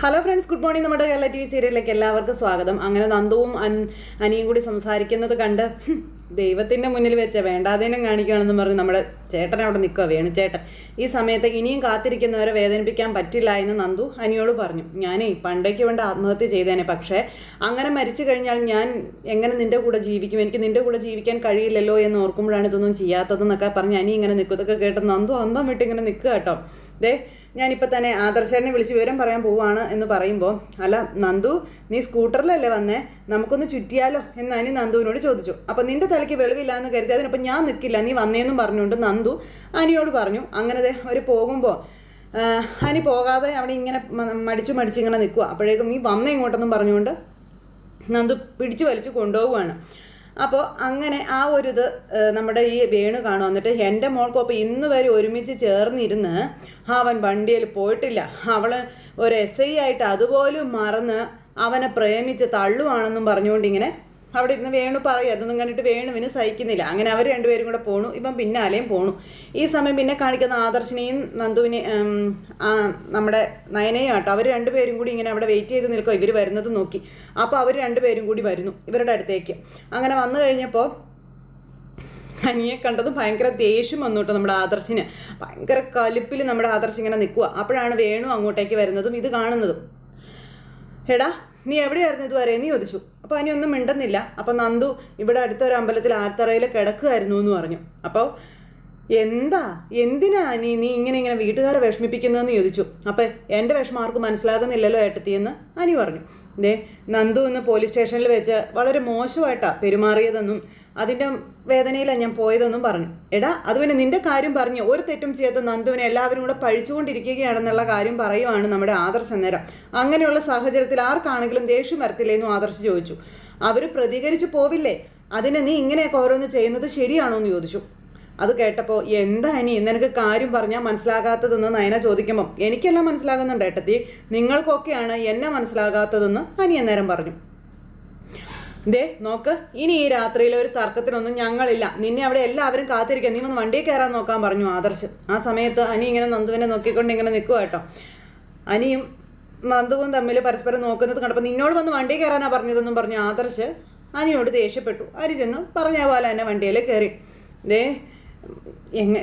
Hello friends good morning നമ്മുടെ Kerala T V സീരിയലിലേക്ക് എല്ലാവർക്കും സ്വാഗതം. അങ്ങനെ നന്ദുവും അനിയും കൂടി സംസാരിക്കുന്നത് കണ്ട് ദൈവത്തിന്റെ മുന്നിൽ വെച്ച വേണ്ടാതേനും കാണിക്കുകയാണെന്ന് പറഞ്ഞ് നമ്മുടെ ചേട്ടൻ അവിടെ നിൽക്കുക വേണു ചേട്ടൻ ഈ സമയത്ത് ഇനിയും കാത്തിരിക്കുന്നവരെ വേദനിപ്പിക്കാൻ പറ്റില്ല എന്ന് നന്ദു അനിയോട് പറഞ്ഞു. ഞാനേ പണ്ടേക്ക് വേണ്ട ആത്മഹത്യ ചെയ്തേനെ പക്ഷേ അങ്ങനെ മരിച്ചു കഴിഞ്ഞാൽ ഞാൻ എങ്ങനെ നിന്റെ കൂടെ ജീവിക്കും? എനിക്ക് നിന്റെ കൂടെ ജീവിക്കാൻ കഴിയില്ലല്ലോ എന്ന് ഓർക്കുമ്പോഴാണ് ഇതൊന്നും ചെയ്യാത്തതെന്നൊക്കെ പറഞ്ഞ് അനി ഇങ്ങനെ നിൽക്കും ഇതൊക്കെ കേട്ട് നന്ദു അന്തം വിട്ട് ഇങ്ങനെ നിൽക്കുക കേട്ടോ. ദേ ഞാനിപ്പോൾ തന്നെ ആദർശനെ വിളിച്ച് വിവരം പറയാൻ പോവുകയാണ് എന്ന് പറയുമ്പോൾ അല്ല നന്ദു നീ സ്കൂട്ടറിലല്ലേ വന്നേ? നമുക്കൊന്ന് ചുറ്റിയാലോ? എന്ന് അനി നന്ദുവിനോട് ചോദിച്ചു. അപ്പോൾ നിന്റെ തലയ്ക്ക് വെളിവില്ല എന്ന് കരുതി അതിനപ്പം ഞാൻ നിൽക്കില്ല നീ വന്നേന്നും പറഞ്ഞുകൊണ്ട് നന്ദു അനിയോട് പറഞ്ഞു. അങ്ങനെ അവർ പോകുമ്പോൾ അനി പോകാതെ അവിടെ ഇങ്ങനെ മടിച്ചു മടിച്ച് ഇങ്ങനെ നിൽക്കുക അപ്പോഴേക്കും നീ വന്നേ ഇങ്ങോട്ടെന്നും പറഞ്ഞുകൊണ്ട് നന്ദു പിടിച്ചു വലിച്ചു കൊണ്ടുപോവുകയാണ് അപ്പോൾ അങ്ങനെ ആ ഒരു ഇത് നമ്മുടെ ഈ വേണു കാണും. എന്നിട്ട് എന്റെ മോൾക്കൊപ്പം ഇന്ന് വരെ ഒരുമിച്ച് ചേർന്നിരുന്ന് അവൻ വണ്ടിയിൽ പോയിട്ടില്ല. അവൾ ഒരു എസ് ഐ ആയിട്ട് അതുപോലും മറന്ന് അവനെ പ്രേമിച്ച് തള്ളുവാണെന്നും പറഞ്ഞുകൊണ്ട് ഇങ്ങനെ അവിടെ ഇരുന്ന് വേണു പറയും. അതൊന്നും കണ്ടിട്ട് വേണുവിന് സഹിക്കുന്നില്ല. അങ്ങനെ അവർ രണ്ടുപേരും കൂടെ പോണു. ഇപ്പം പിന്നാലെയും പോണു. ഈ സമയം പിന്നെ കാണിക്കുന്ന ആദർശിനെയും നന്ദുവിനെ നമ്മുടെ നയനയും ആട്ടോ. അവർ രണ്ടുപേരും കൂടി ഇങ്ങനെ അവിടെ വെയിറ്റ് ചെയ്ത് നിൽക്കുക ഇവർ വരുന്നത് നോക്കി. അപ്പോൾ അവർ രണ്ടുപേരും കൂടി വരുന്നു ഇവരുടെ അടുത്തേക്ക്. അങ്ങനെ വന്നു കഴിഞ്ഞപ്പോൾ അനിയെ കണ്ടതും ഭയങ്കര ദേഷ്യം വന്നു കേട്ടോ നമ്മുടെ ആദർശിന്. ഭയങ്കര കലിപ്പിൽ നമ്മുടെ ആദർശ് ഇങ്ങനെ നിൽക്കുക അപ്പോഴാണ് വേണു അങ്ങോട്ടേക്ക് വരുന്നതും ഇത് കാണുന്നതും. എടാ നീ എവിടെയായിരുന്നു ഇതുവരെ? നീ ചോദിച്ചു. അപ്പോൾ അനി ഒന്നും മിണ്ടുന്നില്ല. അപ്പോൾ നന്ദു ഇവിടെ അടുത്ത ഒരു അമ്പലത്തിൽ ആർത്തറയിൽ കിടക്കുമായിരുന്നു എന്ന് പറഞ്ഞു. അപ്പോൾ എന്താ? എന്തിനാ നീ നീ ഇങ്ങനെ ഇങ്ങനെ വീട്ടുകാരെ വിഷമിപ്പിക്കുന്നതെന്ന് ചോദിച്ചു. അപ്പോൾ എന്റെ വിഷമം ആർക്കും മനസ്സിലാകുന്നില്ലല്ലോ ഏട്ടത്തി എന്ന് അനി പറഞ്ഞു. ദേ നന്ദു ഇന്ന് പോലീസ് സ്റ്റേഷനിൽ വെച്ച് വളരെ മോശമായിട്ടാണ് പെരുമാറിയതെന്നും അതിന്റെ വേദനയിലാണ് ഞാൻ പോയതെന്നും പറഞ്ഞു. എടാ അത് പിന്നെ നിന്റെ കാര്യം പറഞ്ഞു ഒരു തെറ്റും ചെയ്യാത്ത നന്ദുവിനെ എല്ലാവരും കൂടെ പഴിച്ചുകൊണ്ടിരിക്കുകയാണെന്നുള്ള കാര്യം പറയുവാണ് നമ്മുടെ ആദർശ് അന്നേരം. അങ്ങനെയുള്ള സാഹചര്യത്തിൽ ആർക്കാണെങ്കിലും ദേഷ്യം വരത്തില്ലേന്നും ആദർശ് ചോദിച്ചു. അവർ പ്രതികരിച്ചു പോവില്ലേ? അതിനെ നീ ഇങ്ങനെയൊക്കെ ഓരോന്ന് ചെയ്യുന്നത് ശരിയാണോ എന്ന് ചോദിച്ചു. അത് കേട്ടപ്പോൾ എന്താ ഇനി നിനക്ക് കാര്യം പറഞ്ഞാൽ മനസ്സിലാകാത്തതെന്ന് നയന ചോദിക്കുമ്പോൾ എനിക്കെല്ലാം മനസ്സിലാകുന്നുണ്ട് ഏട്ടത്തി. നിങ്ങൾക്കൊക്കെയാണ് എന്നെ മനസ്സിലാകാത്തതെന്ന് അനിയ നേരം പറഞ്ഞു. ദേ നോക്ക് ഇനി ഈ രാത്രിയിൽ ഒരു തർക്കത്തിനൊന്നും ഞങ്ങളില്ല. നിന്നെ അവിടെ എല്ലാവരും കാത്തിരിക്കുക നീ ഒന്ന് വണ്ടിയിൽ കയറാൻ നോക്കാൻ പറഞ്ഞു ആദർശ്. ആ സമയത്ത് അനി ഇങ്ങനെ നന്ദുവിനെ നോക്കിക്കൊണ്ട് ഇങ്ങനെ നിൽക്കുക കേട്ടോ. അനിയും നന്ദുവും തമ്മിൽ പരസ്പരം നോക്കുന്നത് കണ്ടപ്പോൾ നിന്നോട് വന്ന് വണ്ടിയിൽ കയറാനാ പറഞ്ഞതെന്നും പറഞ്ഞു ആദർശ്. അനിയോട് ദേഷ്യപ്പെട്ടു. അരി ചെന്ന് പറഞ്ഞ പോലെ തന്നെ വണ്ടിയിൽ കയറി. ദേ എങ്ങ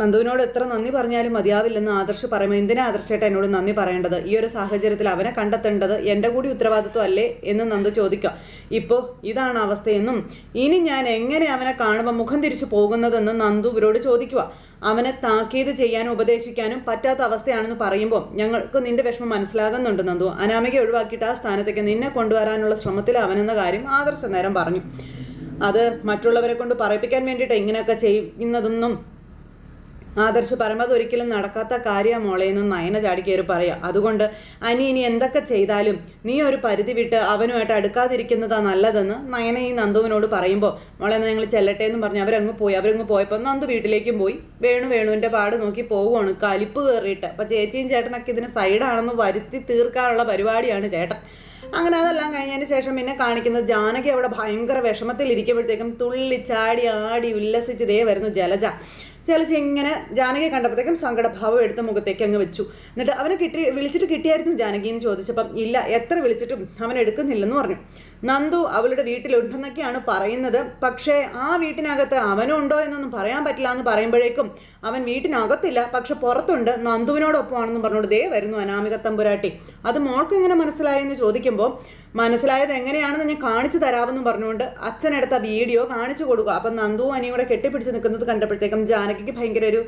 നന്ദുവിനോട് എത്ര നന്ദി പറഞ്ഞാലും മതിയാവില്ലെന്ന് ആദർശ് പറയുമ്പോൾ എന്തിനാ ആദർശേട്ട എന്നോട് നന്ദി പറയേണ്ടത്? ഈ ഒരു സാഹചര്യത്തിൽ അവനെ കണ്ടെത്തേണ്ടത് എന്റെ കൂടി ഉത്തരവാദിത്വം അല്ലേ എന്ന് നന്ദു ചോദിക്കാം ഇപ്പോൾ ഇതാണ് അവസ്ഥയെന്നും ഇനി ഞാൻ എങ്ങനെ അവനെ കാണുമ്പോൾ മുഖം തിരിച്ചു പോകുന്നതെന്ന് നന്ദു ഇവരോട് ചോദിക്കുക. അവനെ താക്കീത് ചെയ്യാനും ഉപദേശിക്കാനും പറ്റാത്ത അവസ്ഥയാണെന്ന് പറയുമ്പോൾ ഞങ്ങൾക്ക് നിന്റെ വിഷമം മനസ്സിലാകുന്നുണ്ട് നന്ദു. അനാമിക ഒഴിവാക്കിയിട്ട് ആ സ്ഥാനത്തേക്ക് നിന്നെ കൊണ്ടുവരാനുള്ള ശ്രമത്തിൽ അവനെന്ന കാര്യം ആദർശ നേരം പറഞ്ഞു. അത് മറ്റുള്ളവരെ കൊണ്ട് പറയിപ്പിക്കാൻ വേണ്ടിയിട്ട് ഇങ്ങനെയൊക്കെ ചെയ്യുന്നതൊന്നും ആദർശ് പറയുമ്പോൾ ഒരിക്കലും നടക്കാത്ത കാര്യമാണ് മോളെ എന്ന് നയന ചാടി കയറി പറയാം. അതുകൊണ്ട് അനി ഇനി എന്തൊക്കെ ചെയ്താലും നീ ഒരു പരിധി വിട്ട് അവനുമായിട്ട് അടുക്കാതിരിക്കുന്നതാ നല്ലതെന്ന് നയന ഈ നന്ദുവിനോട് പറയുമ്പോൾ മോളെ ഞങ്ങൾ ചെല്ലട്ടെ എന്ന് പറഞ്ഞ് അവരങ്ങ് പോയി. അവരങ്ങ് പോയപ്പോൾ നന്ദു വീട്ടിലേക്കും പോയി. വേണു വേണുവിന്റെ പാട് നോക്കി പോവുകയാണ് കലിപ്പ് കയറിയിട്ട് അപ്പോൾ ചേച്ചിയും ചേട്ടനൊക്കെ ഇതിന് സൈഡാണെന്ന് വരുത്തി തീർക്കാനുള്ള പരിപാടിയാണ് ചേട്ടൻ. അങ്ങനെ അതെല്ലാം കഴിഞ്ഞതിന് ശേഷം പിന്നെ കാണിക്കുന്നത് ജാനകി അവിടെ ഭയങ്കര വിഷമത്തിൽ ഇരിക്കുമ്പോഴത്തേക്കും തുള്ളി ചാടി ആടി ഉല്ലസിച്ച് ദേ വരുന്നു ജലജ. ജലജ ഇങ്ങനെ ജാനകിയെ കണ്ടപ്പോഴത്തേക്കും സങ്കടഭാവം എടുത്ത മുഖത്തേക്ക് അങ്ങ് വെച്ചു. എന്നിട്ട് അവനെ കിട്ടി വിളിച്ചിട്ട് കിട്ടിയായിരുന്നു ജാനകി എന്ന് ചോദിച്ചപ്പം ഇല്ല എത്ര വിളിച്ചിട്ടും അവൻ എടുക്കുന്നില്ലെന്ന് പറഞ്ഞു. നന്ദു അവളുടെ വീട്ടിലുണ്ടെന്നൊക്കെയാണ് പറയുന്നത്. പക്ഷേ ആ വീട്ടിനകത്ത് അവനുണ്ടോ എന്നൊന്നും പറയാൻ പറ്റില്ല എന്ന് പറയുമ്പോഴേക്കും അവൻ വീട്ടിനകത്തില്ല. പക്ഷെ പുറത്തുണ്ട്. നന്ദുവിനോടൊപ്പമാണെന്ന് പറഞ്ഞുകൊണ്ട് ദേ വരുന്നു അനാമിക തമ്പുരാട്ടി. അത് മോൾക്ക് എങ്ങനെ മനസ്സിലായെന്ന് ചോദിക്കുമ്പോൾ മനസ്സിലായത് എങ്ങനെയാണെന്ന് ഞാൻ കാണിച്ചു തരാമെന്ന് പറഞ്ഞുകൊണ്ട് അച്ഛനെടുത്ത വീഡിയോ കാണിച്ചു കൊടുക്കുക. അപ്പം നന്ദു അനിയും കൂടെ കെട്ടിപ്പിടിച്ച് നിൽക്കുന്നത് കണ്ടപ്പോഴത്തേക്കും ജാനകിക്ക് ഭയങ്കര ഒരു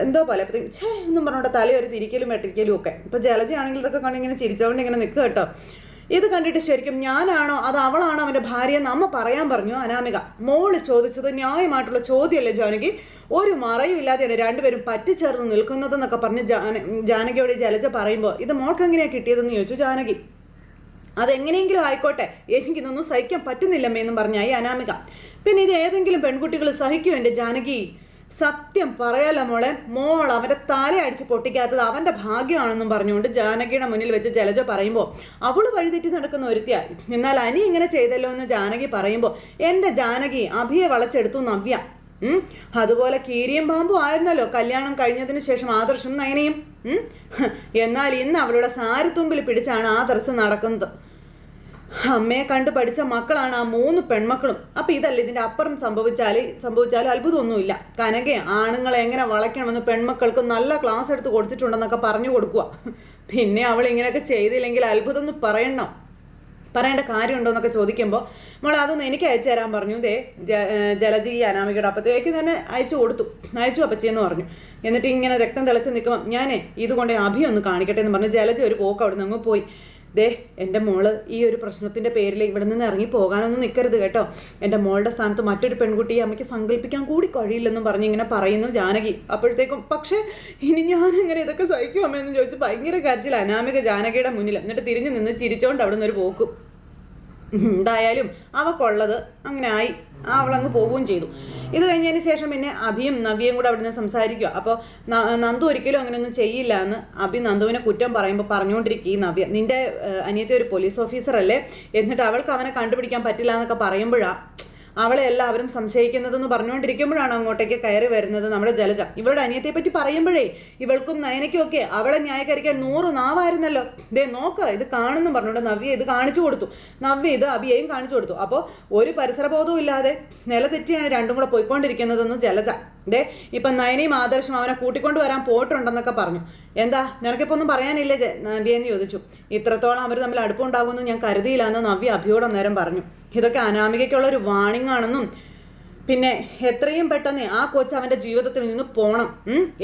എന്തോ പോലെ. ഛേ എന്നും പറഞ്ഞോട്ടെ തലയൊരു തിരിക്കലും വെട്ടിക്കലും ഒക്കെ. ഇപ്പം ജലജയാണെങ്കിൽ ഇതൊക്കെ കണ്ടിങ്ങനെ ചിരിച്ചുകൊണ്ട് ഇങ്ങനെ നിൽക്കുക കേട്ടോ. ഇത് കണ്ടിട്ട് ശരിക്കും ഞാനാണോ അത് അവളാണോ അവന്റെ ഭാര്യ എന്ന് അമ്മ പറയാൻ പറഞ്ഞു? അനാമിക മോൾ ചോദിച്ചത് ന്യായമായിട്ടുള്ള ചോദ്യമല്ലേ ജാനകി? ഒരു മറയും ഇല്ലാതെയാണ് രണ്ടുപേരും പറ്റിച്ചേർന്ന് നിൽക്കുന്നതെന്നൊക്കെ പറഞ്ഞ് ജാന ജാനകിയോട് ജലജ പറയുമ്പോൾ ഇത് മോൾക്ക് എങ്ങനെയാണ് കിട്ടിയതെന്ന് ചോദിച്ചു ജാനകി. അതെങ്ങനെയെങ്കിലും ആയിക്കോട്ടെ എനിക്കിതൊന്നും സഹിക്കാൻ പറ്റുന്നില്ലമ്മേ എന്നും പറഞ്ഞായി അനാമിക. പിന്നെ ഇത് ഏതെങ്കിലും പെൺകുട്ടികൾ സഹിക്കുമോ എന്റെ ജാനകി? സത്യം പറയാലോ മോളെ. മോൾ അവന്റെ തല അടിച്ച് പൊട്ടിക്കാത്തത് അവന്റെ ഭാഗ്യമാണെന്നും പറഞ്ഞുകൊണ്ട് ജാനകിയുടെ മുന്നിൽ വെച്ച് ജലജ പറയുമ്പോൾ അവൾ വഴിതെറ്റി നടക്കുന്ന ഒരുത്തിയായി എന്നാൽ അനി ഇങ്ങനെ ചെയ്തല്ലോ എന്ന് ജാനകി പറയുമ്പോൾ എന്റെ ജാനകി അഭിയെ വളച്ചെടുത്തു നവ്യ. അതുപോലെ കീരിയും പാമ്പും ആയിരുന്നല്ലോ കല്യാണം കഴിഞ്ഞതിന് ശേഷം ആദർശം നയനയും? എന്നാൽ ഇന്ന് അവളുടെ സാരിത്തുമ്പിൽ പിടിച്ചാണ് ആദർശം നടക്കുന്നത്. അമ്മയെ കണ്ട് പഠിച്ച മക്കളാണ് ആ മൂന്ന് പെൺമക്കളും. അപ്പൊ ഇതല്ല ഇതിന്റെ അപ്പുറം സംഭവിച്ചാൽ സംഭവിച്ചാൽ അത്ഭുതമൊന്നുമില്ല. കനകെ ആണുങ്ങളെ എങ്ങനെ വളയ്ക്കണമെന്ന് പെൺമക്കൾക്ക് നല്ല ക്ലാസ് എടുത്ത് കൊടുത്തിട്ടുണ്ടെന്നൊക്കെ പറഞ്ഞു കൊടുക്കുക പിന്നെ അവൾ ഇങ്ങനെയൊക്കെ ചെയ്തില്ലെങ്കിൽ അത്ഭുതം എന്ന് പറയണം? പറയേണ്ട കാര്യമുണ്ടോ എന്നൊക്കെ ചോദിക്കുമ്പോൾ മോളെ അതൊന്ന് എനിക്ക് അയച്ചു തരാൻ പറഞ്ഞു. ദേ ജലജി ഈ അനാമികയുടെ അപ്പത്തേക്ക് തന്നെ അയച്ചു കൊടുത്തു. അയച്ചു അപ്പച്ചിയെന്ന് പറഞ്ഞു. എന്നിട്ട് ഇങ്ങനെ രക്തം തിളച്ച് നിൽക്കുമ്പോൾ ഞാനേ ഇതുകൊണ്ട് അഭി ഒന്ന് കാണിക്കട്ടെ എന്ന് പറഞ്ഞു ജലജ ഒരു പോക്ക് അവിടെ നിന്ന് പോയി. ദേ എന്റെ മോൾ ഈ ഒരു പ്രശ്നത്തിന്റെ പേരിൽ ഇവിടെ നിന്ന് ഇറങ്ങി പോകാനൊന്നും നിൽക്കരുത് കേട്ടോ. എന്റെ മോളുടെ സ്ഥാനത്ത് മറ്റൊരു പെൺകുട്ടി അമ്മയ്ക്ക് സങ്കല്പിക്കാൻ കൂടി കഴിയില്ലെന്നും പറഞ്ഞ് ഇങ്ങനെ പറയുന്നു ജാനകി. അപ്പോഴത്തേക്കും പക്ഷേ ഇനി ഞാൻ എങ്ങനെ ഇതൊക്കെ സഹിക്കും അമ്മയെന്ന് ചോദിച്ചു ഭയങ്കര കരച്ചിൽ അനാമിക ജാനകിയുടെ മുന്നിൽ എന്നിട്ട് തിരിഞ്ഞു നിന്ന് ചിരിച്ചോണ്ട് അവിടെ നിന്ന് ഒരു പോക്കും. എന്തായാലും അവക്കുള്ളത് അങ്ങനെ ആയി. അവളങ്ങ് പോവുകയും ചെയ്തു. ഇത് കഴിഞ്ഞതിന് ശേഷം പിന്നെ അഭിയും നവിയും കൂടെ അവിടെ നിന്ന് സംസാരിക്കുക അപ്പോൾ നന്ദു ഒരിക്കലും അങ്ങനെയൊന്നും ചെയ്യില്ല എന്ന് അഭി നന്ദുവിനെ കുറ്റം പറയുമ്പോൾ പറഞ്ഞുകൊണ്ടിരിക്കുക ഈ നവ്യ. നിന്റെ അനിയത്തെ ഒരു പോലീസ് ഓഫീസർ അല്ലേ എന്നിട്ട് അവൾക്ക് അവനെ കണ്ടുപിടിക്കാൻ പറ്റില്ല എന്നൊക്കെ പറയുമ്പോഴാ അവളെ എല്ലാവരും സംശയിക്കുന്നതെന്ന് പറഞ്ഞുകൊണ്ടിരിക്കുമ്പോഴാണ് അങ്ങോട്ടേക്ക് കയറി വരുന്നത് നമ്മുടെ ജലജ. ഇവളുടെ അനിയത്തെ പറ്റി പറയുമ്പോഴേ ഇവൾക്കും നയനയ്ക്കും ഒക്കെ അവളെ ന്യായീകരിക്കാൻ നൂറ് നാവായിരുന്നല്ലോ. ദേ നോക്ക് ഇത് കാണുന്നു പറഞ്ഞുകൊണ്ട് നവ്യ ഇത് കാണിച്ചു കൊടുത്തു. നവ്യ ഇത് അഭിയെയും കാണിച്ചു കൊടുത്തു. അപ്പോൾ ഒരു പരിസരബോധവും ഇല്ലാതെ നില തെറ്റിയാണ് രണ്ടും കൂടെ പോയിക്കൊണ്ടിരിക്കുന്നതെന്ന് ജലജ. ദേ ഇപ്പം നയനയും ആദർശം അവനെ കൂട്ടിക്കൊണ്ട് വരാൻ പോയിട്ടുണ്ടെന്നൊക്കെ പറഞ്ഞു. എന്താ നിനക്കിപ്പോൾ ഒന്നും പറയാനില്ലേ നവ്യ എന്ന് ചോദിച്ചു. ഇത്രത്തോളം അവർ തമ്മിൽ അടുപ്പമുണ്ടാകുമെന്ന് ഞാൻ കരുതിയില്ല എന്ന് നവ്യ അഭിയോട് അന്നേരം പറഞ്ഞു. ഇതൊക്കെ അനാമികയ്ക്കുള്ള ഒരു വാണിംഗ് ആണെന്നും പിന്നെ എത്രയും പെട്ടെന്ന് ആ കൊച്ച് അവന്റെ ജീവിതത്തിൽ നിന്ന് പോണം?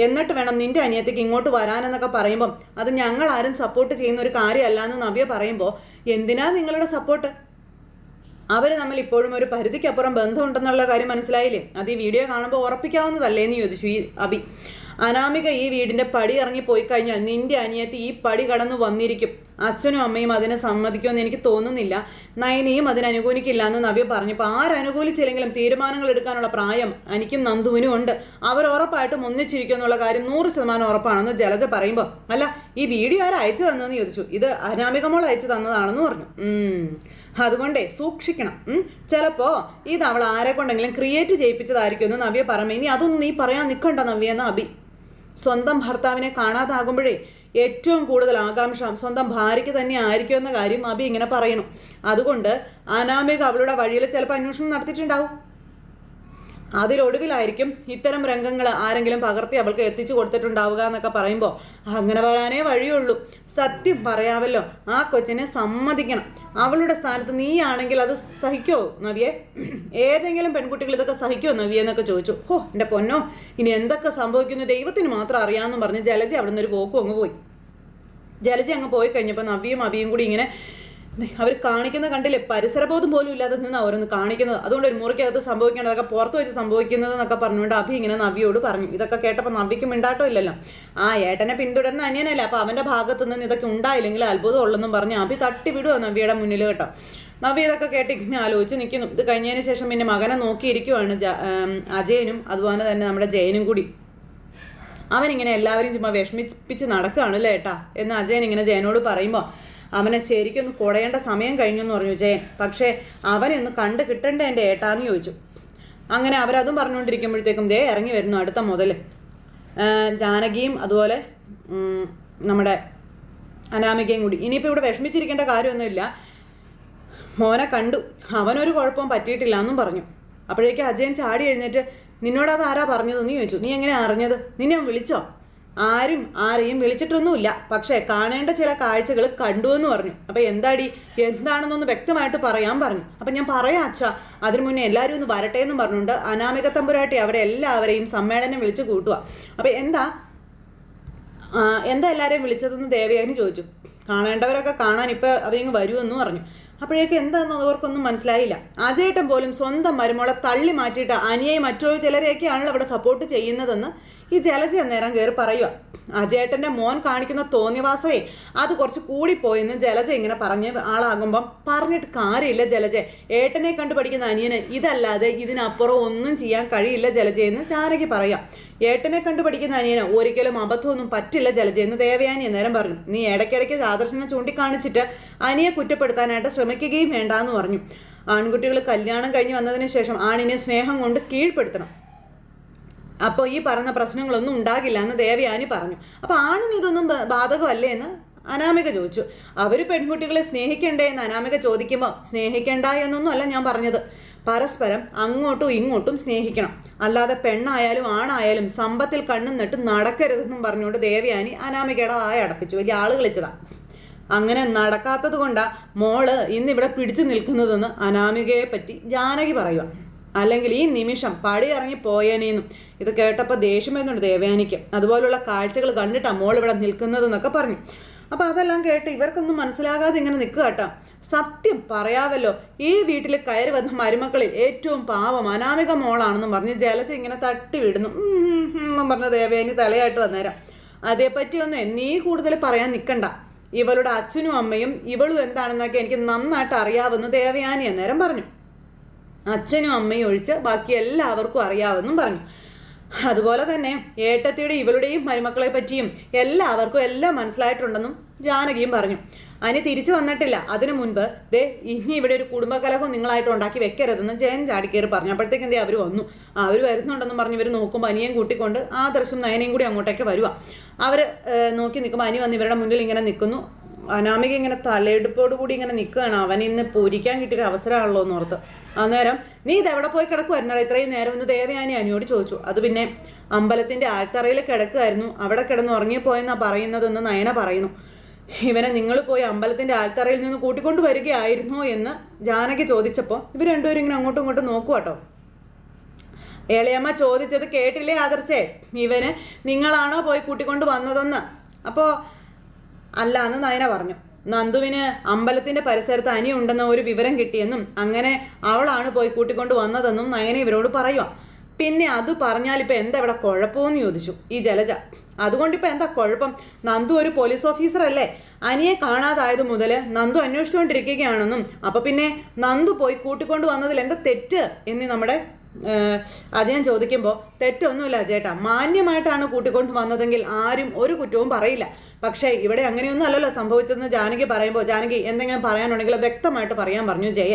എന്നിട്ട് വേണം നിന്റെ അനിയത്തേക്ക് ഇങ്ങോട്ട് വരാനെന്നൊക്കെ പറയുമ്പം അത് ഞങ്ങൾ ആരും സപ്പോർട്ട് ചെയ്യുന്ന ഒരു കാര്യമല്ല എന്ന് നവ്യ പറയുമ്പോൾ എന്തിനാ നിങ്ങളുടെ സപ്പോർട്ട് അവർ തമ്മിൽ ഇപ്പോഴും ഒരു പരിധിക്കപ്പുറം ബന്ധമുണ്ടെന്നുള്ള കാര്യം മനസ്സിലായില്ലേ? അത് ഈ വീഡിയോ കാണുമ്പോൾ ഉറപ്പിക്കാവുന്നതല്ലേ എന്ന് ചോദിച്ചു ഈ അബി അനാമിക ഈ വീടിന്റെ പടി ഇറങ്ങി പോയി കഴിഞ്ഞാൽ നിന്റെ അനിയത്തി ഈ പടി കടന്നു വന്നിരിക്കും. അച്ഛനും അമ്മയും അതിനെ സമ്മതിക്കുമെന്ന് എനിക്ക് തോന്നുന്നില്ല. നയനയും അതിന് അനുകൂലിക്കില്ല എന്ന് നവ്യ പറഞ്ഞു പറഞ്ഞപ്പോൾ ആരനുകൂലിച്ചില്ലെങ്കിലും തീരുമാനങ്ങൾ എടുക്കാനുള്ള പ്രായം എനിക്കും നന്ദുവിനും ഉണ്ട്. അവർ ഉറപ്പായിട്ടും ഒന്നിച്ചിരിക്കും എന്നുള്ള കാര്യം നൂറ് ശതമാനം ഉറപ്പാണെന്ന് ജലജ പറയുമ്പോൾ അല്ല ഈ വീഡിയോ ആരും അയച്ചു തന്നെന്ന് ചോദിച്ചു. ഇത് അനാമിക മോൾ അയച്ചു തന്നതാണെന്ന് പറഞ്ഞു. അതുകൊണ്ടേ സൂക്ഷിക്കണം. ഉം. ചിലപ്പോ ഇത് അവൾ ആരെ കൊണ്ടെങ്കിലും ക്രിയേറ്റ് ചെയ്യിപ്പിച്ചതായിരിക്കും എന്ന് നവ്യ പറഞ്ഞു ഇനി അതൊന്നും നീ പറയാൻ നിൽക്കണ്ട നവ്യ എന്ന് അബി സ്വന്തം ഭർത്താവിനെ കാണാതാകുമ്പോഴേ ഏറ്റവും കൂടുതൽ ആകാംക്ഷ സ്വന്തം ഭാര്യയ്ക്ക് തന്നെ ആയിരിക്കും എന്ന കാര്യം അബി ഇങ്ങനെ പറയണം അതുകൊണ്ട് അനാമിക അവളുടെ വഴിയിൽ ചിലപ്പോൾ അന്വേഷണം നടത്തിയിട്ടുണ്ടാവും. അതിലൊടുവിലായിരിക്കും ഇത്തരം രംഗങ്ങൾ ആരെങ്കിലും പകർത്തി അവൾക്ക് എത്തിച്ചു കൊടുത്തിട്ടുണ്ടാവുക എന്നൊക്കെ പറയുമ്പോൾ അങ്ങനെ വരാനേ വഴിയുള്ളൂ. സത്യം പറയാമല്ലോ ആ കൊച്ചിനെ സമ്മതിക്കണം. അവളുടെ സ്ഥാനത്ത് നീയാണെങ്കിൽ അത് സഹിക്കോ നവിയെ? ഏതെങ്കിലും പെൺകുട്ടികൾ ഇതൊക്കെ സഹിക്കോ നവിയെ എന്നൊക്കെ ചോദിച്ചു. ഓ എന്റെ പൊന്നോ ഇനി എന്തൊക്കെ സംഭവിക്കുന്നു? ദൈവത്തിന് മാത്രം അറിയാമെന്നും പറഞ്ഞ് ജലജി അവിടെ ഒരു പോക്കും അങ്ങ് പോയി. ജലജി അങ്ങ് പോയി കഴിഞ്ഞപ്പോൾ നവിയും അവിയും കൂടി ഇങ്ങനെ അവർ കാണിക്കുന്ന കണ്ടില്ലേ? പരിസരബോധം പോലും ഇല്ലാതെ നിന്ന് അവരൊന്ന് കാണിക്കുന്നത്. അതുകൊണ്ട് ഒരു മുറിക്കകത്ത് സംഭവിക്കേണ്ടതൊക്കെ പുറത്ത് വെച്ച് സംഭവിക്കുന്നത് എന്നൊക്കെ പറഞ്ഞുകൊണ്ട് അഭി ഇങ്ങനെ നവിയോട് പറഞ്ഞു. ഇതൊക്കെ കേട്ടപ്പോൾ നവിക്ക് മിണ്ടാട്ടോ ഇല്ലല്ലോ. ആ ഏട്ടനെ പിന്തുടരുന്ന അനിയനല്ലേ. അപ്പോൾ അവന്റെ ഭാഗത്തു നിന്ന് ഇതൊക്കെ ഉണ്ടായില്ലെങ്കിൽ അത്ഭുതം ഉള്ളെന്നും പറഞ്ഞ് അഭി തട്ടി വിടുക നവിയുടെ മുന്നിൽ കേട്ടോ. നവി ഇതൊക്കെ കേട്ട് ഇങ്ങനെ ആലോചിച്ച് നിൽക്കുന്നു ഇത് കഴിഞ്ഞതിന് ശേഷം പിന്നെ മകനെ നോക്കിയിരിക്കുവാണ് അജയനും അതുപോലെ തന്നെ നമ്മുടെ ജയനും കൂടി. അവനിങ്ങനെ എല്ലാവരും ചുമ്മാ വിഷമിപ്പിച്ച് നടക്കുകയാണ് അല്ലേ ഏട്ടാ? എന്ന് അജയൻ ഇങ്ങനെ ജയനോട് പറയുമ്പോൾ അവനെ ശരിക്കൊന്ന് കുടയേണ്ട സമയം കഴിഞ്ഞു എന്ന് പറഞ്ഞു ജയൻ. പക്ഷേ അവനെ ഒന്ന് കണ്ട് കിട്ടണ്ടേ എന്റെ ഏട്ടാന്ന് ചോദിച്ചു. അങ്ങനെ അവരതും പറഞ്ഞുകൊണ്ടിരിക്കുമ്പോഴത്തേക്കും ദേ ഇറങ്ങി വരുന്നു അടുത്ത മുതൽ ജാനകിയും അതുപോലെ നമ്മുടെ അനാമികയും കൂടി. ഇനിയിപ്പോൾ ഇവിടെ വിഷമിച്ചിരിക്കേണ്ട കാര്യമൊന്നുമില്ല. മോനെ കണ്ടു. അവനൊരു കുഴപ്പവും പറ്റിയിട്ടില്ല എന്നും പറഞ്ഞു. അപ്പോഴേക്കും അജയൻ ചാടി എഴുന്നേറ്റ് നിന്നോട് അത് ആരാ പറഞ്ഞതെന്ന് ചോദിച്ചു. നീ എങ്ങനെ അറിഞ്ഞത്? നിന്നെ വിളിച്ചോ? ആരും ആരെയും വിളിച്ചിട്ടൊന്നുമില്ല. പക്ഷേ കാണേണ്ട ചില കാഴ്ചകൾ കണ്ടു എന്ന് പറഞ്ഞു. അപ്പൊ എന്താടി? എന്താണെന്നൊന്ന് വ്യക്തമായിട്ട് പറയാൻ പറഞ്ഞു. അപ്പൊ ഞാൻ പറയാം അച്ഛാ അതിനു മുന്നേ എല്ലാവരും ഒന്ന് വരട്ടെ എന്ന് പറഞ്ഞുകൊണ്ട് അനാമിക തമ്പുരാട്ടി അവിടെ എല്ലാവരെയും സമ്മേളനം വിളിച്ച് കൂട്ടുക അപ്പൊ എന്താ? എന്താ എല്ലാവരെയും വിളിച്ചതെന്ന് ദേവയാനി ചോദിച്ചു. കാണേണ്ടവരൊക്കെ കാണാൻ ഇപ്പൊ അവരിങ്ങ് വരുമെന്ന് പറഞ്ഞു. അപ്പോഴേക്കും എന്താണെന്ന് അവർക്കൊന്നും മനസ്സിലായില്ല. അജയേട്ടൻ പോലും സ്വന്തം മരുമോളെ തള്ളി മാറ്റിയിട്ട് അനിയെ മറ്റോ ചിലരെയൊക്കെയാണല്ലോ അവിടെ സപ്പോർട്ട് ചെയ്യുന്നതെന്ന് ഈ ജലജ അന്നേരം കയറി പറയുക അജയേട്ടന്റെ മോൻ കാണിക്കുന്ന തോന്നിവാസമേ അത് കുറച്ച് കൂടിപ്പോയെന്ന് ജലജ ഇങ്ങനെ പറഞ്ഞ് ആളാകുമ്പം പറഞ്ഞിട്ട് കാര്യമില്ല ജലജ. ഏട്ടനെ കണ്ടു പഠിക്കുന്ന അനിയന് ഇതല്ലാതെ ഇതിനപ്പുറം ഒന്നും ചെയ്യാൻ കഴിയില്ല ജലജയെന്ന് ചാരയ്ക്ക് പറയാം. ഏട്ടനെ കണ്ടു പഠിക്കുന്ന അനിയന് ഒരിക്കലും അബദ്ധമൊന്നും പറ്റില്ല ജലജയെന്ന് എന്ന് ദേവയാനി അന്നേരം പറഞ്ഞു. നീ ഇടയ്ക്കിടയ്ക്ക് ആദർശനെ ചൂണ്ടിക്കാണിച്ചിട്ട് അനിയെ കുറ്റപ്പെടുത്താനായിട്ട് ശ്രമിക്കുകയും വേണ്ടാന്ന് പറഞ്ഞു. ആൺകുട്ടികൾ കല്യാണം കഴിഞ്ഞ് വന്നതിന് ശേഷം ആണിനെ സ്നേഹം കൊണ്ട് കീഴ്പ്പെടുത്തണം. അപ്പോൾ ഈ പറഞ്ഞ പ്രശ്നങ്ങളൊന്നും ഉണ്ടാകില്ല എന്ന് ദേവയാനി പറഞ്ഞു. അപ്പോൾ ആണിന് ഇതൊന്നും ബാധകമല്ലേ എന്ന് അനാമിക ചോദിച്ചു. അവർ പെൺകുട്ടികളെ സ്നേഹിക്കണ്ടേ എന്ന് അനാമിക ചോദിക്കുമ്പോൾ സ്നേഹിക്കണ്ട എന്നൊന്നും അല്ല ഞാൻ പറഞ്ഞത്. പരസ്പരം അങ്ങോട്ടും ഇങ്ങോട്ടും സ്നേഹിക്കണം. അല്ലാതെ പെണ്ണായാലും ആണായാലും സമ്പത്തിൽ കണ്ണും നട്ട് നടക്കരുതെന്നും പറഞ്ഞുകൊണ്ട് ദേവയാനി അനാമികയുടെ വായ അടപ്പിച്ചു. വലിയ ആൾ കളിച്ചതാ. അങ്ങനെ നടക്കാത്തത് കൊണ്ടാ മോൾ ഇന്നിവിടെ പിടിച്ചു നിൽക്കുന്നതെന്ന് അനാമികയെ പറ്റി ജാനകി പറയുക അല്ലെങ്കിൽ ഈ നിമിഷം പടി ഇറങ്ങി പോയേനേന്നും. ഇത് കേട്ടപ്പോൾ ദേഷ്യം വരുന്നുണ്ട് ദേവയാനിക്ക്. അതുപോലുള്ള കാഴ്ചകൾ കണ്ടിട്ടാണ് മോൾ ഇവിടെ നിൽക്കുന്നതെന്നൊക്കെ പറഞ്ഞു. അപ്പൊ അതെല്ലാം കേട്ട് ഇവർക്കൊന്നും മനസ്സിലാകാതെ ഇങ്ങനെ നിൽക്കുക കേട്ടോ. സത്യം പറയാവല്ലോ ഈ വീട്ടിൽ കയറി വന്ന മരുമക്കളിൽ ഏറ്റവും പാവം അനാമിക മോളാണെന്നും പറഞ്ഞ് ജലജ ഇങ്ങനെ തട്ടി വിടുന്നു. എന്നും പറഞ്ഞ ദേവയാനി തലയായിട്ട് വന്നേരം. അതേപ്പറ്റിയൊന്നും നീ കൂടുതൽ പറയാൻ നിൽക്കണ്ട ഇവളുടെ അച്ഛനും അമ്മയും ഇവളും എന്താണെന്നൊക്കെ എനിക്ക് നന്നായിട്ട് അറിയാവുന്ന ദേവയാനി അന്നേരം പറഞ്ഞു. അച്ഛനും അമ്മയും ഒഴിച്ച് ബാക്കി എല്ലാവർക്കും അറിയാമെന്നും പറഞ്ഞു. അതുപോലെ തന്നെ ഏട്ടത്തിയുടെ ഇവളുടെയും മരുമക്കളെ പറ്റിയും എല്ലാവർക്കും എല്ലാം മനസ്സിലായിട്ടുണ്ടെന്നും ജാനകിയും പറഞ്ഞു. അനി തിരിച്ചു വന്നിട്ടില്ല. അതിനു മുൻപ് ദേ ഇനി ഇവിടെ ഒരു കുടുംബകലഹം നിങ്ങളായിട്ട് ഉണ്ടാക്കി വെക്കരുതെന്ന് ജയൻ ചാടിക്കേറി പറഞ്ഞു അപ്പോഴത്തേക്ക് എന്തേ അവർ വന്നു. അവർ വരുന്നുണ്ടെന്നും പറഞ്ഞ് ഇവർ നോക്കുമ്പോൾ അനിയും കൂട്ടിക്കൊണ്ട് ആദർശം നയനയും കൂടി അങ്ങോട്ടേക്ക് വരുക അവർ നോക്കി നിൽക്കുമ്പോൾ അനി വന്ന് ഇവരുടെ മുന്നിൽ ഇങ്ങനെ നിൽക്കുന്നു. അനാമിക ഇങ്ങനെ തലയെടുപ്പോട് കൂടി ഇങ്ങനെ നിൽക്കുകയാണ്. അവൻ ഇന്ന് പൂരിക്കാൻ കിട്ടിയൊരു അവസരമാണല്ലോ എന്ന് ഓർത്ത്. അന്നേരം നീ ഇതെവിടെ പോയി കിടക്കുമായിരുന്നോ ഇത്രയും നേരം എന്ന് ദേവയാനി അനിയോട് ചോദിച്ചു. അത് പിന്നെ അമ്പലത്തിന്റെ ആൽത്തറയിൽ കിടക്കുമായിരുന്നു അവിടെ കിടന്ന് ഉറങ്ങിപ്പോയെന്നാ പറയുന്നതെന്ന് നയന പറയുന്നു. ഇവനെ നിങ്ങൾ പോയി അമ്പലത്തിന്റെ ആൽത്തറയിൽ നിന്ന് കൂട്ടിക്കൊണ്ട് വരികയായിരുന്നോ എന്ന് ജാനകി ചോദിച്ചപ്പോൾ ഇവർ രണ്ടുപേരും ഇങ്ങനെ അങ്ങോട്ടും ഇങ്ങോട്ടും നോക്കുവാട്ടോ ഏളിയമ്മ ചോദിച്ചത് കേട്ടില്ലേ ആദർശേ? ഇവന് നിങ്ങളാണോ പോയി കൂട്ടിക്കൊണ്ട് വന്നതെന്ന്? അപ്പോൾ അല്ല എന്ന് നയന പറഞ്ഞു. നന്ദുവിന് അമ്പലത്തിന്റെ പരിസരത്ത് അനിയുണ്ടെന്ന ഒരു വിവരം കിട്ടിയെന്നും അങ്ങനെ അവളാണ് പോയി കൂട്ടിക്കൊണ്ട് വന്നതെന്നും നയന ഇവരോട് പറയുക പിന്നെ അത് പറഞ്ഞാൽ ഇപ്പൊ എന്താ ഇവിടെ കുഴപ്പമെന്ന് ചോദിച്ചു ഈ ജലജ. അതുകൊണ്ട് ഇപ്പൊ എന്താ കുഴപ്പം? നന്ദു ഒരു പോലീസ് ഓഫീസർ അല്ലേ? അനിയെ കാണാതായത് മുതൽ നന്ദു അന്വേഷിച്ചുകൊണ്ടിരിക്കുകയാണെന്നും അപ്പൊ പിന്നെ നന്ദു പോയി കൂട്ടിക്കൊണ്ട് വന്നതിൽ എന്താ തെറ്റ് എന്ന് നമ്മുടെ ഞാൻ ചോദിക്കുമ്പോൾ തെറ്റൊന്നുമില്ല ചേട്ടാ മാന്യമായിട്ടാണ് കൂട്ടിക്കൊണ്ട് വന്നതെങ്കിൽ ആരും ഒരു കുറ്റവും പറയില്ല. പക്ഷേ ഇവിടെ അങ്ങനെയൊന്നും അല്ലല്ലോ സംഭവിച്ചതെന്ന് ജാനകി പറയുമ്പോൾ ജാനകി എന്തെങ്കിലും പറയാനുണ്ടെങ്കിൽ വ്യക്തമായിട്ട് പറയാൻ പറഞ്ഞു ജയ.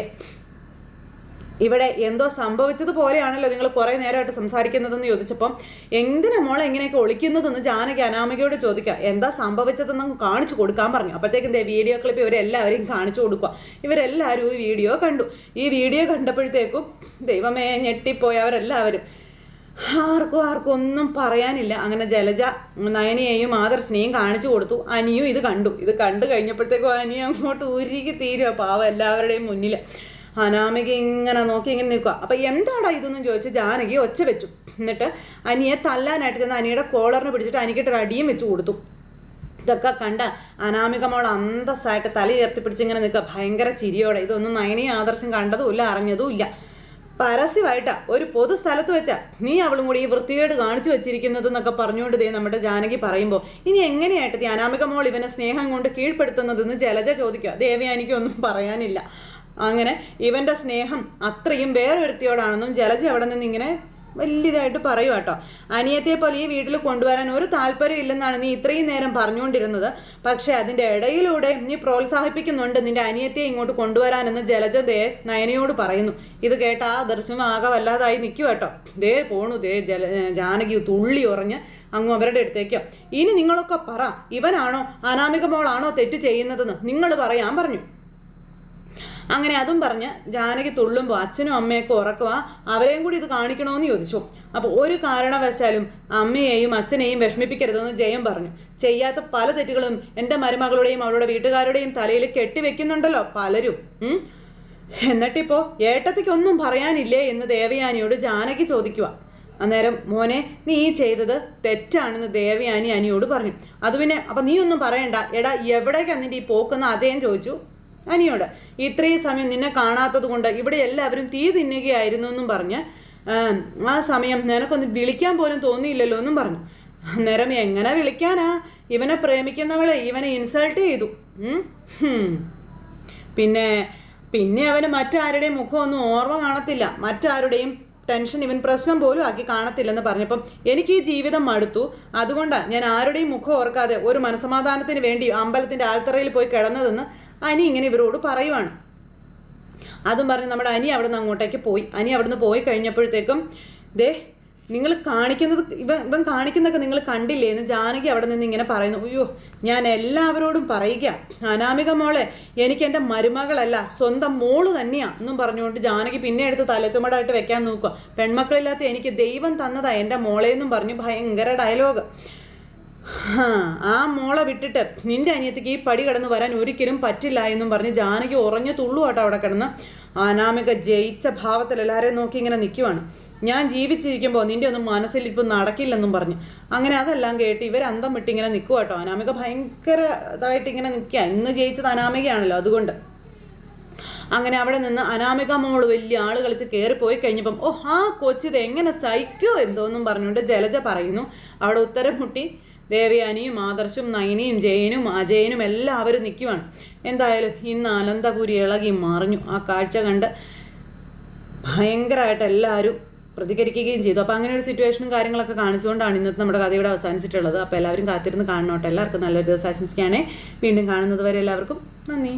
ഇവിടെ എന്തോ സംഭവിച്ചതുപോലെയാണല്ലോ നിങ്ങൾ കുറേ നേരമായിട്ട് സംസാരിക്കുന്നതെന്ന് ചോദിച്ചപ്പം എന്തിനാ മോളെ എങ്ങനെയൊക്കെ ഒളിക്കുന്നതെന്ന് ജാനകി അനാമികയോട് ചോദിക്കുക? എന്താ സംഭവിച്ചതെന്ന് കാണിച്ചു കൊടുക്കാൻ പറഞ്ഞു. അപ്പോഴത്തേക്കും ദേ വീഡിയോ ക്ലിപ്പ് ഇവരെല്ലാവരെയും കാണിച്ചു കൊടുക്കുക. ഇവരെല്ലാവരും ഈ വീഡിയോ കണ്ടു. ഈ വീഡിയോ കണ്ടപ്പോഴത്തേക്കും ദൈവമേ ഞെട്ടിപ്പോയവരെല്ലാവരും ആർക്കും ആർക്കും ഒന്നും പറയാനില്ല. അങ്ങനെ ജലജ നയനയെയും ആദർശനെയും കാണിച്ചു കൊടുത്തു. അനിയും ഇത് കണ്ടു. ഇത് കണ്ടു കഴിഞ്ഞപ്പോഴത്തേക്കും അനി അങ്ങോട്ട് ഉരുകി തീരുക പാവം എല്ലാവരുടെയും മുന്നിൽ അനാമിക ഇങ്ങനെ നോക്കി ഇങ്ങനെ നിൽക്കുക അപ്പം എന്താടാ ഇതൊന്നും ചോദിച്ച് ജാനകി ഒച്ച വെച്ചു. എന്നിട്ട് അനിയെ തല്ലാനായിട്ട് ചെന്ന് അനിയുടെ കോളറിന് പിടിച്ചിട്ട് അനിക്കിട്ടൊരു അടിയും വെച്ചു കൊടുത്തു. ഇതൊക്കെ കണ്ട അനാമിക മോൾ അന്തസ്സായിട്ട് തല ഉയർത്തിപ്പിടിച്ച് ഇങ്ങനെ നിൽക്കുക ഭയങ്കര ചിരിയോടെ. ഇതൊന്നും നയനയും ആദർശം കണ്ടതുമില്ല അറിഞ്ഞതുമില്ല പരസ്യമായിട്ടാ ഒരു പൊതു സ്ഥലത്ത് വെച്ചാ നീ അവളും കൂടി ഈ വൃത്തികേട് കാണിച്ചു വെച്ചിരിക്കുന്നത് എന്നൊക്കെ പറഞ്ഞുകൊണ്ട് ദേ നമ്മുടെ ജാനകി പറയുമ്പോൾ ഇനി എങ്ങനെയായിട്ട് അനാമിക മോൾ ഇവനെ സ്നേഹം കൊണ്ട് കീഴ്പ്പെടുത്തുന്നതെന്ന് ജലജ ചോദിക്കുക? ദേവയാനിക്ക് ഒന്നും പറയാനില്ല. അങ്ങനെ ഇവന്റെ സ്നേഹം അത്രയും വേറൊരുത്തിയോടാണെന്നും ജലജ അവിടെ നിന്ന് ഇങ്ങനെ വലിയതായിട്ട് പറയും കേട്ടോ അനിയത്തെ പോലെ ഈ വീട്ടിൽ കൊണ്ടുവരാൻ ഒരു താല്പര്യം ഇല്ലെന്നാണ് നീ ഇത്രയും നേരം പറഞ്ഞുകൊണ്ടിരുന്നത്. പക്ഷേ അതിന്റെ ഇടയിലൂടെ നീ പ്രോത്സാഹിപ്പിക്കുന്നുണ്ട് നിന്റെ അനിയത്തെ ഇങ്ങോട്ട് കൊണ്ടുവരാനെന്ന് ജലജ ദേ നയനയോട് പറയുന്നു. ഇത് കേട്ട ആ ദർശനം ആകെ വല്ലാതായി നിൽക്കും കേട്ടോ ദേ പോണു ദേ ജല ജാനകി തുള്ളി ഉറഞ്ഞ് അങ്ങ് അവരുടെ അടുത്തേക്കോ. ഇനി നിങ്ങളൊക്കെ പറ ഇവനാണോ അനാമിക മോളാണോ തെറ്റ് ചെയ്യുന്നതെന്ന് നിങ്ങൾ പറയാൻ പറഞ്ഞു. അങ്ങനെ അതും പറഞ്ഞ് ജാനകി തുള്ളുമ്പോൾ അച്ഛനും അമ്മയൊക്കെ ഉറക്കുക അവരെയും കൂടി ഇത് കാണിക്കണമെന്ന് ചോദിച്ചു. അപ്പോൾ ഒരു കാരണവശാലും അമ്മയെയും അച്ഛനെയും വിഷമിപ്പിക്കരുതെന്ന് ജയം പറഞ്ഞു. ചെയ്യാത്ത പല തെറ്റുകളും എന്റെ മരുമകളുടെയും അവളുടെ വീട്ടുകാരുടെയും തലയിൽ കെട്ടിവെക്കുന്നുണ്ടല്ലോ പലരും. എന്നിട്ടിപ്പോൾ എന്നിട്ടിപ്പോ ഏട്ടത്തിക്കൊന്നും പറയാനില്ലേ എന്ന് ദേവയാനിയോട് ജാനകി ചോദിക്കുക അന്നേരം മോനെ നീ ഈ ചെയ്തത് തെറ്റാണെന്ന് ദേവയാനി അനിയോട് പറഞ്ഞു. അത് പിന്നെ അപ്പൊ നീ ഒന്നും പറയണ്ട. എടാ എവിടേക്കാണ് നിന്റെ ഈ പോക്കെന്ന് അദ്ദേഹം ചോദിച്ചു. അനിയോട് ഇത്രയും സമയം നിന്നെ കാണാത്തത് കൊണ്ട് ഇവിടെ എല്ലാവരും തീ തിന്നുകയായിരുന്നു എന്നും പറഞ്ഞ് ആ, സമയം നിനക്കൊന്ന് വിളിക്കാൻ പോലും തോന്നിയില്ലല്ലോ എന്നും പറഞ്ഞു. അന്നേരം എങ്ങനെ വിളിക്കാനാ? ഇവനെ പ്രേമിക്കുന്നവളെ ഇവനെ ഇൻസൾട്ട് ചെയ്തു. പിന്നെ പിന്നെ അവന് മറ്റാരുടെയും മുഖമൊന്നും ഓർമ്മ കാണത്തില്ല. മറ്റാരുടെയും ടെൻഷൻ ഇവൻ പ്രശ്നം പോലും ആക്കി കാണത്തില്ലെന്ന് പറഞ്ഞപ്പം എനിക്ക് ഈ ജീവിതം മടുത്തു. അതുകൊണ്ടാണ് ഞാൻ ആരുടെയും മുഖം ഓർക്കാതെ ഒരു മനസമാധാനത്തിന് വേണ്ടി അമ്പലത്തിന്റെ ആൽത്തറയിൽ പോയി കിടന്നതെന്ന് അനി ഇങ്ങനെ ഇവരോട് പറയുവാണ്. അതും പറഞ്ഞ് നമ്മുടെ അനി അവിടെ നിന്ന് അങ്ങോട്ടേക്ക് പോയി. അനി അവിടെ നിന്ന് പോയി കഴിഞ്ഞപ്പോഴത്തേക്കും ദേ നിങ്ങൾ കാണിക്കുന്നത് ഇവൻ ഇവൻ കാണിക്കുന്നതൊക്കെ നിങ്ങൾ കണ്ടില്ലേ എന്ന് ജാനകി അവിടെ നിന്ന് ഇങ്ങനെ പറയുന്നു. അയ്യോ ഞാൻ എല്ലാവരോടും പറയുക അനാമിക മോളെ എനിക്ക് എന്റെ മരുമകളല്ല സ്വന്തം മോൾ തന്നെയാണ് എന്നും പറഞ്ഞുകൊണ്ട് ജാനകി പിന്നെ എടുത്ത് തലച്ചുമടായിട്ട് വെക്കാൻ നോക്കുക. പെൺമക്കളില്ലാത്ത എനിക്ക് ദൈവം തന്നതാ എന്റെ മോളെ എന്നും പറഞ്ഞു ഭയങ്കര ഡയലോഗ് ആ മോളെ വിട്ടിട്ട് നിന്റെ അനിയത്തിക്ക് ഈ പടി കടന്ന് വരാൻ ഒരിക്കലും പറ്റില്ല എന്നും പറഞ്ഞ് ജാനകി ഉറഞ്ഞു തുള്ളുവാട്ടോ അവിടെ കിടന്ന്. അനാമിക ജയിച്ച ഭാവത്തിൽ എല്ലാവരെയും നോക്കി ഇങ്ങനെ നിൽക്കുവാണ് ഞാൻ ജീവിച്ചിരിക്കുമ്പോൾ നിന്റെ ഒന്നും മനസ്സിൽ ഇപ്പം നടക്കില്ലെന്നും പറഞ്ഞു. അങ്ങനെ അതെല്ലാം കേട്ട് ഇവർ അന്തം വിട്ട് ഇങ്ങനെ നിൽക്കുക കേട്ടോ അനാമിക ഭയങ്കര ഇതായിട്ട് ഇങ്ങനെ നിൽക്കുക ഇന്ന് ജയിച്ചത് അനാമികയാണല്ലോ അതുകൊണ്ട്. അങ്ങനെ അവിടെ നിന്ന് അനാമിക മോൾ വലിയ ആൾ കളിച്ച് കയറി പോയി കഴിഞ്ഞപ്പം ഓ ആ കൊച്ചിത് എങ്ങനെ സഹിക്കോ? എന്തോന്നും പറഞ്ഞുകൊണ്ട് ജലജ പറയുന്നു. അവിടെ ഉത്തരം മുട്ടി ദേവയാനിയും ആദർശും നയനിയും ജയനും അജയനും എല്ലാവരും നിൽക്കുവാണ് എന്തായാലും ഇന്ന് അനന്തപുരി ഇളകി മറിഞ്ഞു. ആ കാഴ്ച കണ്ട് ഭയങ്കരമായിട്ട് എല്ലാവരും പ്രതികരിക്കുകയും ചെയ്തു. അപ്പോൾ അങ്ങനെ ഒരു സിറ്റുവേഷനും കാര്യങ്ങളൊക്കെ കാണിച്ചുകൊണ്ടാണ് ഇന്നത്തെ നമ്മുടെ കഥ ഇവിടെ അവസാനിച്ചിട്ടുള്ളത്. അപ്പോൾ എല്ലാവരും കാത്തിരുന്ന് കാണണോട്ടെ. എല്ലാവർക്കും നല്ലൊരു ദിവസം ആശംസിക്കുകയാണേ. വീണ്ടും കാണുന്നത് വരെ എല്ലാവർക്കും നന്ദി.